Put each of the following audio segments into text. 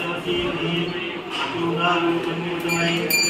चौथी अग्नि अतुगा चन्युतमय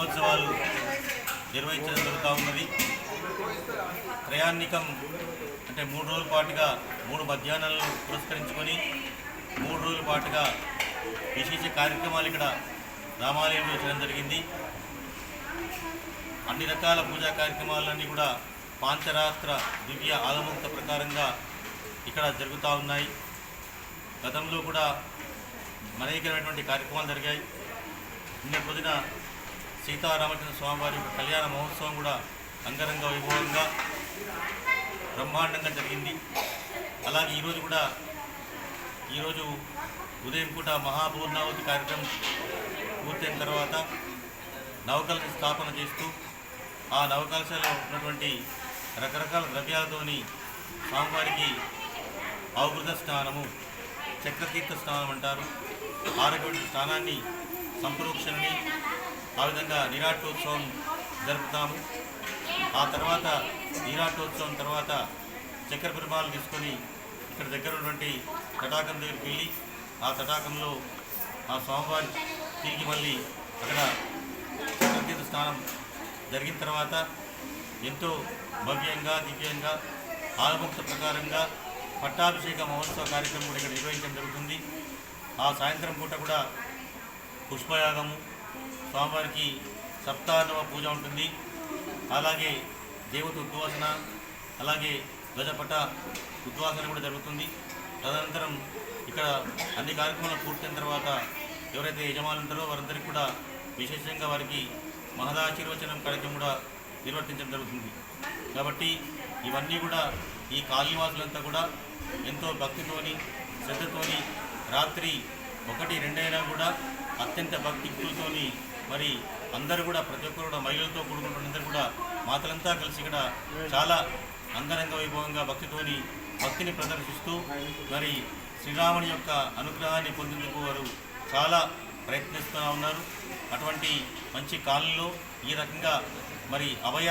బ్రహ్మోత్సవాలు నిర్వహించడం జరుగుతూ ఉన్నది త్రయాన్నికం అంటే మూడు రోజుల పాటుగా మూడు మధ్యాహ్నాలను పురస్కరించుకొని మూడు రోజుల పాటుగా విశేష కార్యక్రమాలు ఇక్కడ రామాలయంలో చేయడం జరిగింది. అన్ని రకాల పూజా కార్యక్రమాలన్నీ కూడా పాంచరాత్ర దివ్య ఆగమోక్త ప్రకారంగా ఇక్కడ జరుగుతూ ఉన్నాయి. గతంలో కూడా అనేకమైనటువంటి కార్యక్రమాలు జరిగాయి. నిన్న పొద్దున సీతారామచంద్ర స్వామివారి యొక్క కళ్యాణ మహోత్సవం కూడా అంగరంగ వైభవంగా బ్రహ్మాండంగా జరిగింది. అలాగే ఈరోజు కూడా ఈరోజు ఉదయం పూట మహాపూర్ణావతి కార్యక్రమం పూర్తయిన తర్వాత నవకలశ స్థాపన చేస్తూ ఆ నవకలశలో ఉన్నటువంటి రకరకాల ద్రవ్యాలతోని స్వామివారికి అవభృత స్నానము చక్రతీర్థ స్నానం అంటారు. ఆరోగ్య స్నానాన్ని సంప్రోక్షణని ఆ విధంగా నీరాటోత్సవం జరుపుతాము. ఆ తర్వాత నీరాటోత్సవం తర్వాత చక్కెర పరిమాణాలు తీసుకొని ఇక్కడ దగ్గర ఉన్నటువంటి తటాకం దగ్గరికి వెళ్ళి ఆ తటాకంలో ఆ స్వామివారి తిరిగి మళ్ళీ అక్కడ చక్రతీర్థ స్నానం జరిగిన తర్వాత ఎంతో భవ్యంగా దివ్యంగా ఆలముక్త ప్రకారంగా పట్టాభిషేక మహోత్సవ కార్యక్రమం కూడా ఇక్కడ నిర్వహించడం జరుగుతుంది. ఆ సాయంత్రం పూట కూడా పుష్పయాగము స్వామివారికి సప్తాహనవ పూజ ఉంటుంది. అలాగే దేవత ఉద్వాసన అలాగే ధ్వజపట ఉద్వాసన కూడా జరుగుతుంది. తదనంతరం ఇక్కడ అన్ని కార్యక్రమాలు పూర్తయిన తర్వాత ఎవరైతే యజమానులు ఉంటారో వారందరికీ కూడా విశేషంగా వారికి మహదాశీర్వచనం కార్యక్రమం కూడా నిర్వర్తించడం జరుగుతుంది. కాబట్టి ఇవన్నీ కూడా ఈ కాలనీవాసులంతా కూడా ఎంతో భక్తితోని శ్రద్ధతోని రాత్రి ఒకటి రెండైనా కూడా అత్యంత భక్తితోని మరి అందరూ కూడా ప్రతి ఒక్కరు కూడా మహిళలతో కూడుకున్నటువంటి కూడా మాతలంతా కలిసి ఇక్కడ చాలా అంగరంగ వైభవంగా భక్తితోని భక్తిని ప్రదర్శిస్తూ మరి శ్రీరాముని యొక్క అనుగ్రహాన్ని పొందేందుకు వారు చాలా ప్రయత్నిస్తూ ఉన్నారు. అటువంటి మంచి కాలంలో ఈ రకంగా మరి అభయ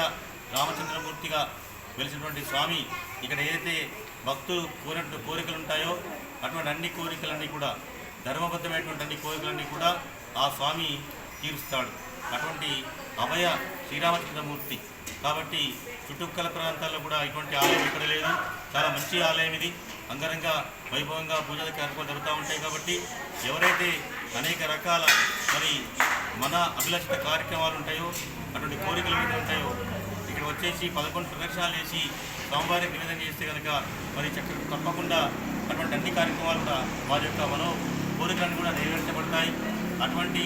రామచంద్రమూర్తిగా వెలిసినటువంటి స్వామి ఇక్కడ ఏదైతే భక్తులు కోరినట్టు కోరికలు ఉంటాయో అటువంటి అన్ని కోరికలన్నీ కూడా ధర్మబద్ధమైనటువంటి అన్ని కోరికలన్నీ కూడా ఆ స్వామి తీరుస్తాడు. అటువంటి అభయ శ్రీరామచంద్రమూర్తి. కాబట్టి చుట్టుపక్కల ప్రాంతాల్లో కూడా ఇటువంటి ఆలయం ఇక్కడ లేదు. చాలా మంచి ఆలయం ఇది. అంగరంగ వైభవంగా పూజల కార్యక్రమాలు జరుగుతూ ఉంటాయి కాబట్టి ఎవరైతే అనేక రకాల మరి మన అభిలషిత కార్యక్రమాలు ఉంటాయో అటువంటి కోరికలు ఏదైతే ఉంటాయో ఇక్కడ వచ్చేసి పదకొండు ప్రదర్శనలు వేసి స్వామివారికి నివేదన చేస్తే కనుక మరి చక్కగా తప్పకుండా అటువంటి అన్ని కార్యక్రమాలు కూడా వారి యొక్క మనో కోరికలను కూడా నెరవేర్చబడతాయి. అటువంటి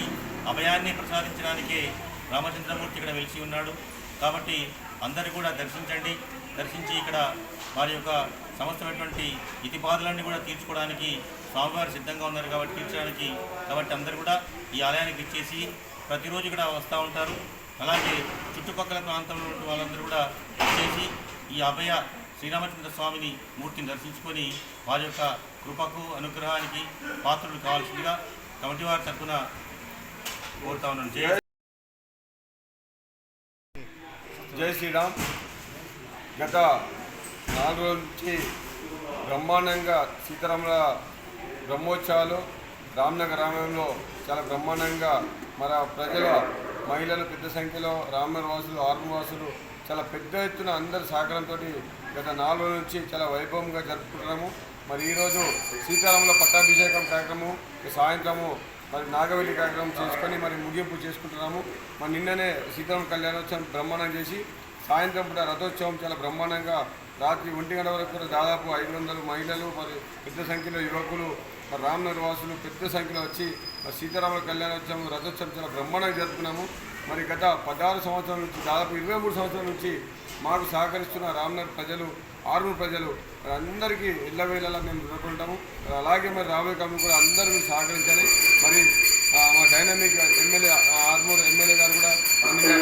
అభయాన్ని ప్రసాదించడానికే రామచంద్రమూర్తి ఇక్కడ వెలిసి ఉన్నాడు. కాబట్టి అందరూ కూడా దర్శించండి. దర్శించి ఇక్కడ వారి యొక్క సమస్తమైనటువంటి ఇతిపాదులన్నీ కూడా తీర్చుకోవడానికి స్వామివారు సిద్ధంగా ఉన్నారు కాబట్టి తీర్చడానికి. కాబట్టి అందరూ కూడా ఈ ఆలయానికి ఇచ్చేసి ప్రతిరోజు ఇక్కడ వస్తూ ఉంటారు. అలాగే చుట్టుపక్కల ప్రాంతంలో ఉన్న వాళ్ళందరూ కూడా వచ్చేసి ఈ అభయ శ్రీరామచంద్ర స్వామిని మూర్తిని దర్శించుకొని వారి యొక్క కృపకు అనుగ్రహానికి పాత్రలు కావాల్సిందిగా కమిటీ వారి తరఫున కోరుతా ఉన్నాను. జై జై శ్రీరామ్. గత నాలుగు రోజుల నుంచి బ్రహ్మాండంగా సీతారాముల బ్రహ్మోత్సవాలు రామ్నగర్ రామాయంలో చాలా బ్రహ్మాండంగా మన ప్రజల మహిళలు పెద్ద సంఖ్యలో రామనగర్ వాసులు చాలా పెద్ద ఎత్తున అందరి సహకారంతో గత నాలుగు నుంచి చాలా వైభవంగా జరుపుకుంటున్నాము. మరి ఈరోజు సీతారాముల పట్టాభిషేకం కార్యక్రమం సాయంత్రము మరి నాగవెల్లి కార్యక్రమం చేసుకొని మరి ముగింపు చేసుకుంటున్నాము. మరి నిన్ననే సీతారామ కళ్యాణోత్సవం బ్రహ్మాండం చేసి సాయంత్రం పూట రథోత్సవం చాలా బ్రహ్మాండంగా రాత్రి ఒంటి గంట వరకు కూడా దాదాపు ఐదు వందలు మహిళలు మరి పెద్ద సంఖ్యలో యువకులు మరి రామ్నగర్ వాసులు పెద్ద సంఖ్యలో వచ్చి మరి సీతారాముల కళ్యాణోత్సవం రథోత్సవం చాలా బ్రహ్మాండంగా జరుపుకున్నాము. మరి గత పదహారు సంవత్సరాల నుంచి దాదాపు ఇరవై మూడు సంవత్సరాల నుంచి మాకు సహకరిస్తున్న రామ్నగర్ ప్రజలు ఆర్మూర్ ప్రజలు మరి అందరికీ ఇళ్ళవేళలా మేము రుణపడి అలాగే మరి రాబోయే కాలం కూడా అందరూ మీరు సహకరించాలి. మరి మా డైనమిక్ ఎమ్మెల్యే ఆర్మూర్ ఎమ్మెల్యే గారు కూడా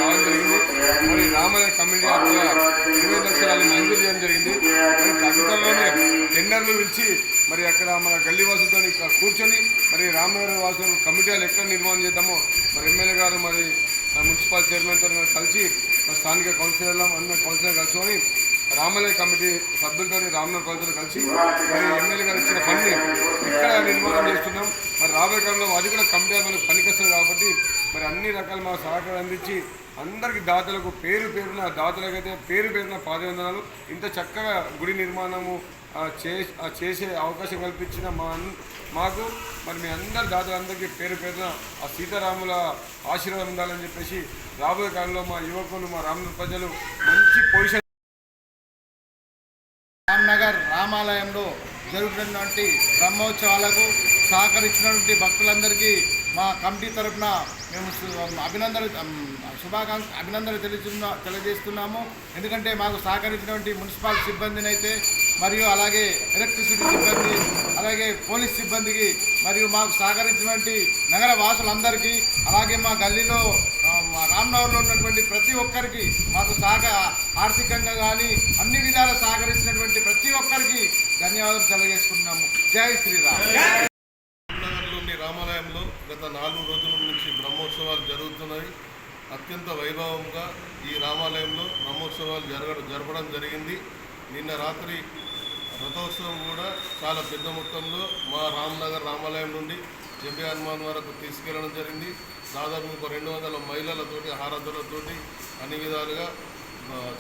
రావడం జరిగింది. మరి రామయ్య కమిటీ ఇరవై లక్షలు మంజూరు చేయడం జరిగింది. మరి తదుపరిలోనే టెండర్లు పిలిచి మరి అక్కడ మన గల్లీ వాసులతో ఇక్కడ కూర్చొని మరి రామనగర్ వాసులు కమిటీలు ఎక్కడ నిర్మాణం చేద్దామో మరి ఎమ్మెల్యే గారు మరి మున్సిపాల్ మున్సిపల్ చైర్మన్తో కలిసి స్థానిక కౌన్సిలర్లు అందరూ కౌన్సిలర్ కలుసుకొని రామలయ కమిటీ సభ్యులతో రామనాథ్ కౌన్సిలర్ కలిసి మరి ఎమ్మెల్యే గారు ఇచ్చిన ఫండ్ ఇక్కడ నిర్మాణం చేస్తున్నాం. మరి రాబోయే కాలంలో అది కూడా కమిటీ మనకు పనికొస్తుంది కాబట్టి మరి అన్ని రకాల మా సహకారం అందించి అందరికి దాతలకు పేరు పేరున దాతలకైతే పేరు పేరున పాదవందనాలు ఇంత చక్కగా గుడి నిర్మాణము చేసే అవకాశం కల్పించిన మా మాకు మరి మీ అందరి దాతలందరికీ పేరు పేరున ఆ సీతారాముల ఆశీర్వాదం ఉండాలని చెప్పేసి రాబోయే కాలంలో మా యువకులు మా రామనగర్ ప్రజలు మంచి పొజిషన్ రామ్నగర్ రామాలయంలో జరుగుతున్నటువంటి బ్రహ్మోత్సవాలకు సహకరించినటువంటి భక్తులందరికీ మా కమిటీ తరఫున మేము అభినందన శుభాకాంక్ష అభినందనలు తెలియజేస్తున్నాము. ఎందుకంటే మాకు సహకరించినటువంటి మున్సిపల్ సిబ్బందిని అయితే మరియు అలాగే ఎలక్ట్రిసిటీ సిబ్బంది అలాగే పోలీస్ సిబ్బందికి మరియు మాకు సహకరించినటువంటి నగర వాసులందరికీ అలాగే మా గల్లీలో రామ్నగర్లో ఉన్నటువంటి ప్రతి ఒక్కరికి మాకు సహక ఆర్థికంగా కానీ అన్ని విధాలు సహకరించినటువంటి ప్రతి ఒక్కరికి ధన్యవాదాలు తెలియజేసుకుంటున్నాము. జై శ్రీరామ్. రామ్నగర్లోని రామాలయంలో గత నాలుగు రోజుల నుంచి బ్రహ్మోత్సవాలు జరుగుతున్నాయి. అత్యంత వైభవంగా ఈ రామాలయంలో బ్రహ్మోత్సవాలు జరగడం జరపడం జరిగింది. నిన్న రాత్రి రథోత్సవం కూడా చాలా పెద్ద మొత్తంలో మా రామ్నగర్ రామాలయం నుండి జంబి హనుమాన్ వరకు తీసుకెళ్ళడం జరిగింది. దాదాపు ఒక రెండు వందల మహిళలతోటి ఆరాధనలతోటి అన్ని విధాలుగా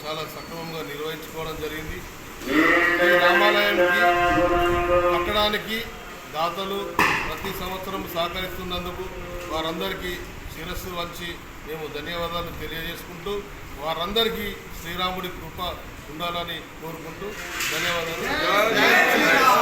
చాలా సక్రమంగా నిర్వహించుకోవడం జరిగింది. ఈ రామాలయానికి కట్టడానికి దాతలు ప్రతి సంవత్సరం సహకరిస్తున్నందుకు వారందరికీ శిరస్సు వంచి మేము ధన్యవాదాలు తెలియజేసుకుంటూ వారందరికీ శ్రీరాముడి కృప ఉండాలని కోరుకుంటూ ధన్యవాదాలు.